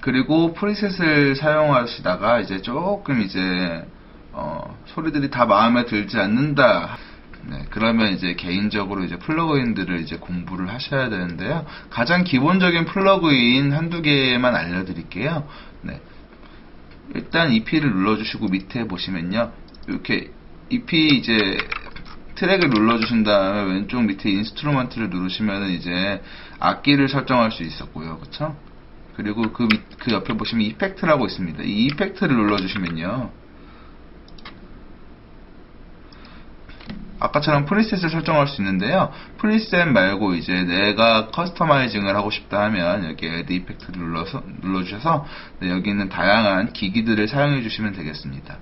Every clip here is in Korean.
그리고 프리셋을 사용하시다가 이제 조금 이제 어, 소리들이 다 마음에 들지 않는다. 네, 그러면 이제 개인적으로 이제 플러그인들을 이제 공부를 하셔야 되는데요. 가장 기본적인 플러그인 한두 개만 알려드릴게요. 네. 일단 EP를 눌러주시고 밑에 보시면요. 이렇게 EP 이제 트랙을 눌러주신 다음에 왼쪽 밑에 인스트루먼트를 누르시면 이제 악기를 설정할 수 있었고요. 그쵸? 그리고 그, 밑, 그 옆에 보시면 이펙트라고 있습니다. 이 이펙트를 눌러주시면요. 아까처럼 프리셋을 설정할 수 있는데요. 프리셋 말고 이제 내가 커스터마이징을 하고 싶다 하면 여기 애드 이펙트를 눌러서, 눌러주셔서 네, 여기 있는 다양한 기기들을 사용해 주시면 되겠습니다.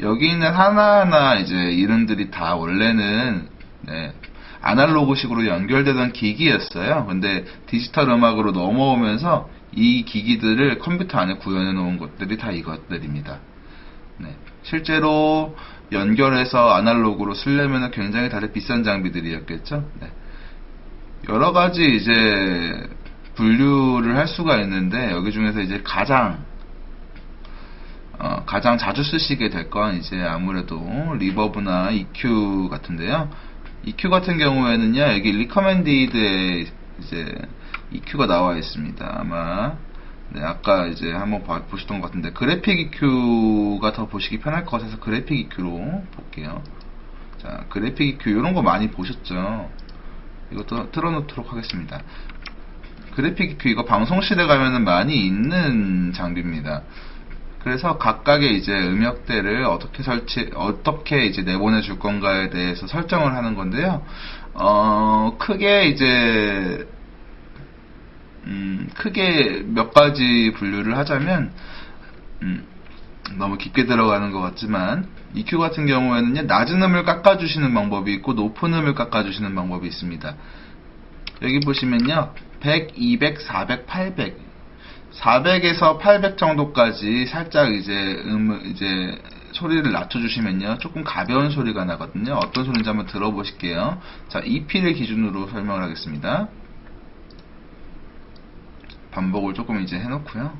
여기 있는 하나하나 이제 이름들이 다 원래는 네, 아날로그식으로 연결되던 기기였어요. 근데 디지털 음악으로 넘어오면서 이 기기들을 컴퓨터 안에 구현해 놓은 것들이 다 이것들입니다. 네, 실제로 연결해서 아날로그로 쓰려면 굉장히 다들 비싼 장비들이었겠죠. 네. 여러 가지 이제 분류를 할 수가 있는데 여기 중에서 이제 가장 어, 가장 자주 쓰시게 될 건 이제 아무래도 리버브나 EQ 같은데요. EQ 같은 경우에는요, 여기 리커멘디드에 이제 EQ가 나와 있습니다. 아마 네, 아까 이제 한번 봐- 보시던 것 같은데 그래픽 EQ가 더 보시기 편할 것 같아서 그래픽 EQ로 볼게요. 자, 그래픽 EQ 이런 거 많이 보셨죠? 이것도 틀어놓도록 하겠습니다. 그래픽 EQ 이거 방송 시대 가면은 많이 있는 장비입니다. 그래서 각각의 이제 음역대를 어떻게 설치, 어떻게 이제 내보내 줄 건가에 대해서 설정을 하는 건데요. 어, 크게 이제, 음, 크게 몇 가지 분류를 하자면, 음, 너무 깊게 들어가는 것 같지만, EQ 같은 경우에는요, 낮은 음을 깎아주시는 방법이 있고, 높은 음을 깎아주시는 방법이 있습니다. 여기 보시면요, 100, 200, 400, 800. 400에서 800 정도까지 살짝 이제 음 이제 소리를 낮춰주시면요 조금 가벼운 소리가 나거든요 어떤 소리인지 한번 들어보실게요 자 EP를 기준으로 설명을 하겠습니다 반복을 조금 이제 해놓고요.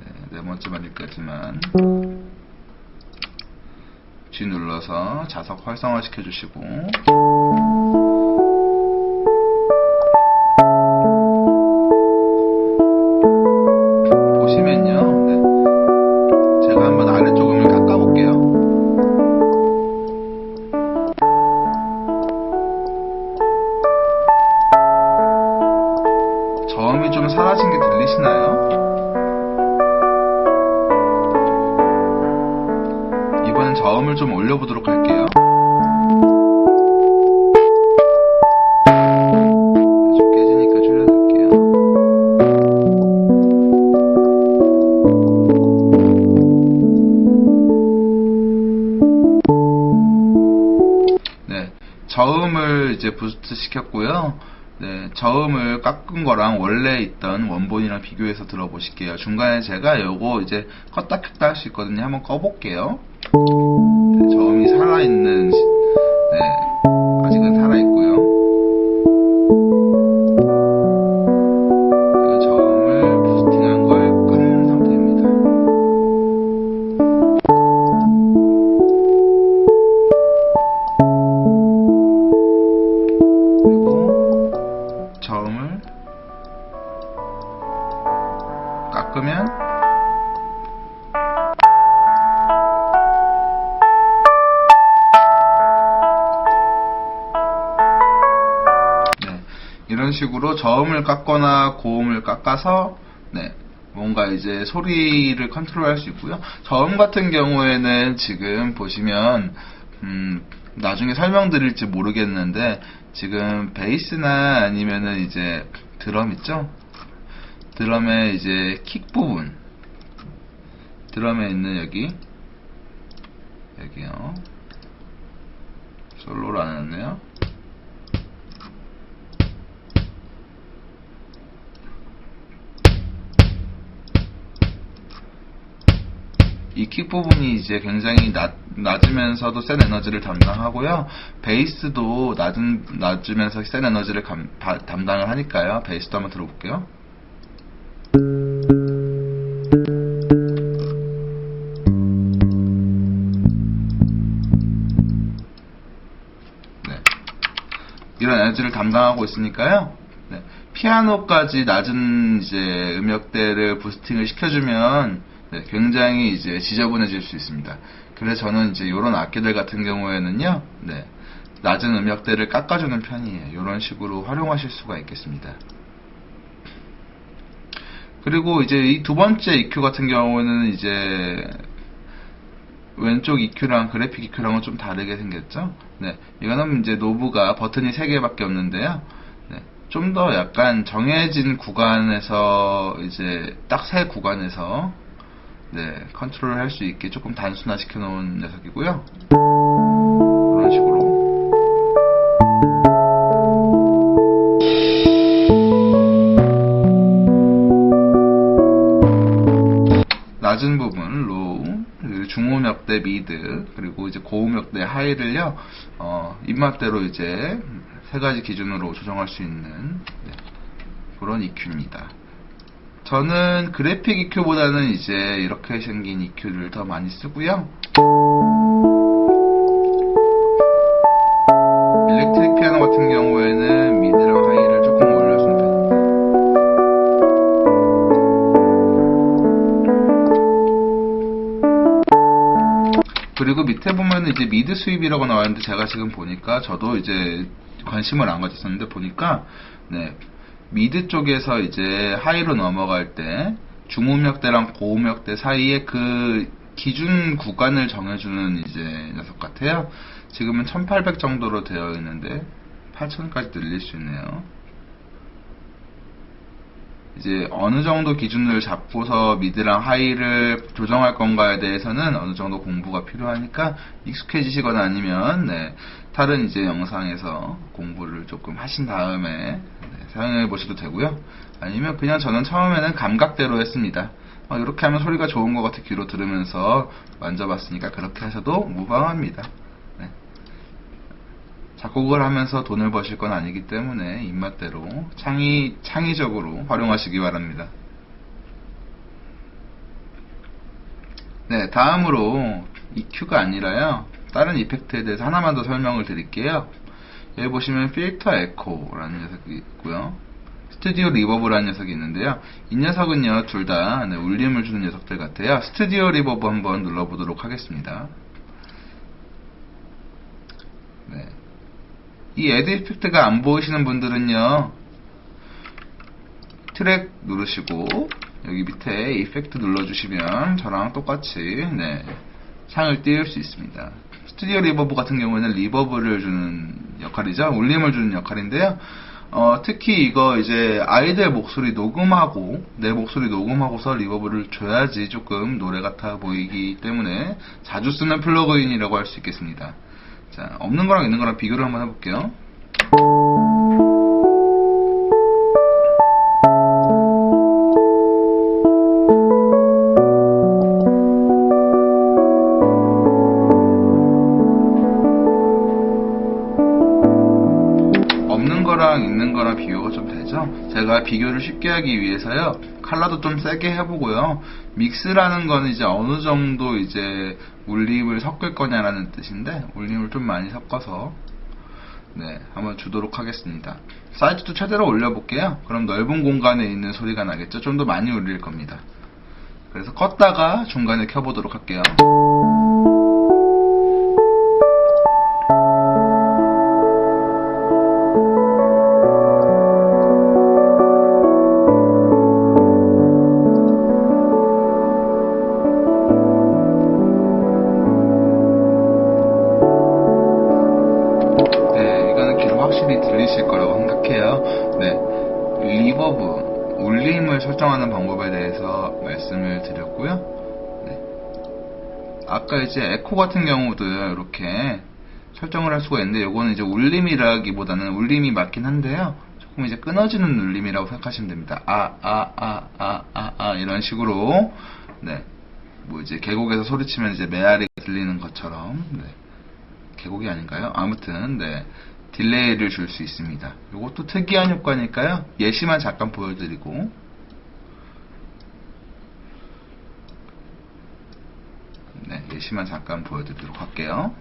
네, 네 번째만 여기까지만 G 눌러서 자석 활성화 시켜주시고 이제 부스트 시켰고요. 네, 저음을 깎은 거랑 원래 있던 원본이랑 비교해서 들어보실게요. 중간에 제가 요거 이제 껐다 켰다 할 수 있거든요. 한번 꺼볼게요. 네, 저음이 살아있는, 식으로 저음을 깎거나 고음을 깎아서 네, 뭔가 이제 소리를 컨트롤할 수 있고요. 저음 같은 경우에는 지금 보시면 음, 나중에 설명드릴지 모르겠는데 지금 베이스나 아니면은 이제 드럼 있죠? 드럼의 이제 킥 부분 드럼에 있는 여기 여기요 솔로로 안 해놨네요 이 킥 부분이 이제 굉장히 낮, 낮으면서도 센 에너지를 담당하고요. 베이스도 낮은, 낮으면서 센 에너지를 감- 바- 담당을 하니까요. 베이스도 한번 들어볼게요. 네. 이런 에너지를 담당하고 있으니까요. 네. 피아노까지 낮은 이제 음역대를 부스팅을 시켜주면 네, 굉장히 이제 지저분해질 수 있습니다. 그래서 저는 이제 이런 악기들 같은 경우에는요, 네, 낮은 음역대를 깎아주는 편이에요. 이런 식으로 활용하실 수가 있겠습니다. 그리고 이제 이 두 번째 EQ 같은 경우는 이제 왼쪽 EQ랑 그래픽 EQ랑은 좀 다르게 생겼죠. 네, 이거는 이제 노브가 버튼이 3개밖에 없는데요. 네, 좀 더 약간 정해진 구간에서 이제 딱 세 구간에서 네, 컨트롤 할 수 있게 조금 단순화 시켜 놓은 녀석이고요. 그런 식으로. 낮은 부분 로우 그리고 중음역 대 미드 그리고 이제 고음역 대 하이를요 어, 입맛대로 이제 세 가지 기준으로 조정할 수 있는 네, 그런 EQ입니다. 저는 그래픽 EQ보다는 이제 이렇게 생긴 EQ를 더 많이 쓰고요. 일렉트릭 피아노 같은 경우에는 미드랑 하이를 조금 올려주는 편입니다. 그리고 밑에 보면 이제 미드 수입이라고 나왔는데 제가 지금 보니까 저도 이제 관심을 안 가졌었는데 보니까 네 미드 쪽에서 이제 하이로 넘어갈 때 중음역대랑 고음역대 사이에 그 기준 구간을 정해주는 이제 녀석 같아요. 지금은 1800 정도로 되어 있는데 8000까지 늘릴 수 있네요. 이제 어느 정도 기준을 잡고서 미드랑 하이를 조정할 건가에 대해서는 어느 정도 공부가 필요하니까 익숙해지시거나 아니면 네, 다른 이제 영상에서 공부를 조금 하신 다음에 네, 사용해 보셔도 되고요. 아니면 그냥 저는 처음에는 감각대로 했습니다. 어, 이렇게 하면 소리가 좋은 것 같아 귀로 들으면서 만져봤으니까 그렇게 하셔도 무방합니다. 네. 작곡을 하면서 돈을 버실 건 아니기 때문에 입맛대로 창의, 창의적으로 활용하시기 바랍니다. 네, 다음으로 EQ가 아니라요. 다른 이펙트에 대해서 하나만 더 설명을 드릴게요. 여기 보시면 필터 에코라는 녀석이 있고요. 스튜디오 리버브라는 녀석이 있는데요. 이 녀석은요, 둘 다 울림을 주는 녀석들 같아요. 스튜디오 리버브 한번 눌러보도록 하겠습니다. 네. 이 애드 이펙트가 안 보이시는 분들은요 트랙 누르시고 여기 밑에 이펙트 눌러주시면 저랑 똑같이 네, 창을 띄울 수 있습니다 스튜디오 리버브 같은 경우에는 리버브를 주는 역할이죠. 울림을 주는 역할인데요. 어, 특히 이거 이제 아이들 목소리 녹음하고 내 목소리 녹음하고서 리버브를 줘야지 조금 노래 같아 보이기 때문에 자주 쓰는 플러그인이라고 할 수 있겠습니다. 자, 없는 거랑 있는 거랑 비교를 한번 해볼게요. 제가 비교를 쉽게 하기 위해서요, 칼라도 좀 세게 해보고요, 믹스라는 거는 이제 어느 정도 이제 울림을 섞을 거냐라는 뜻인데, 울림을 좀 많이 섞어서, 네, 한번 주도록 하겠습니다. 사이즈도 최대로 올려볼게요. 그럼 넓은 공간에 있는 소리가 나겠죠? 좀 더 많이 울릴 겁니다. 그래서 껐다가 중간에 켜보도록 할게요. 울림을 설정하는 방법에 대해서 말씀을 드렸고요. 네. 아까 이제 에코 같은 경우도 이렇게 설정을 할 수가 있는데 이거는 이제 울림이라기보다는 울림이 맞긴 한데요. 조금 이제 끊어지는 울림이라고 생각하시면 됩니다. 아, 아, 아, 아, 아, 아, 이런 식으로. 네. 뭐 이제 계곡에서 소리치면 이제 메아리가 들리는 것처럼 네. 계곡이 아닌가요? 아무튼 네. 딜레이를 줄 수 있습니다. 이것도 특이한 효과니까요. 예시만 잠깐 보여드리고 네, 예시만 잠깐 보여드리도록 할게요.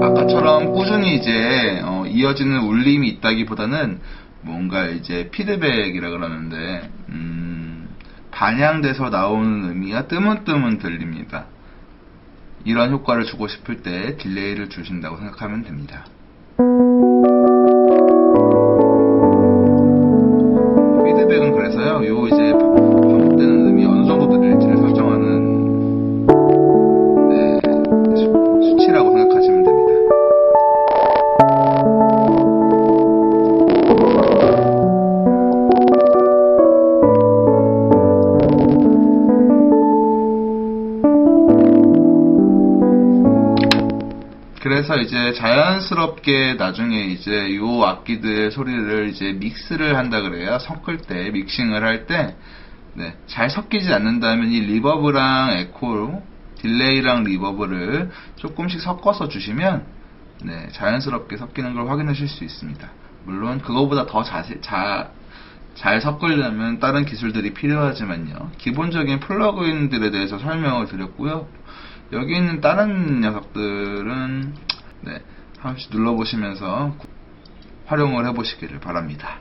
아까처럼 꾸준히 이제 어, 이어지는 울림이 있다기보다는 뭔가 이제 피드백이라 그러는데 음, 반향돼서 나오는 의미가 뜨문뜨문 들립니다. 이런 효과를 주고 싶을 때 딜레이를 주신다고 생각하면 됩니다. 그래서 이제 자연스럽게 나중에 이제 요 악기들의 소리를 이제 믹스를 한다 그래요. 섞을 때, 믹싱을 할 때, 네, 잘 섞이지 않는다면 이 리버브랑 에코로 딜레이랑 리버브를 조금씩 섞어서 주시면 네, 자연스럽게 섞이는 걸 확인하실 수 있습니다. 물론 그거보다 더 자세, 자, 잘 섞으려면 다른 기술들이 필요하지만요. 기본적인 플러그인들에 대해서 설명을 드렸고요. 여기 있는 다른 녀석들은 네, 한 번씩 눌러보시면서 활용을 해보시기를 바랍니다.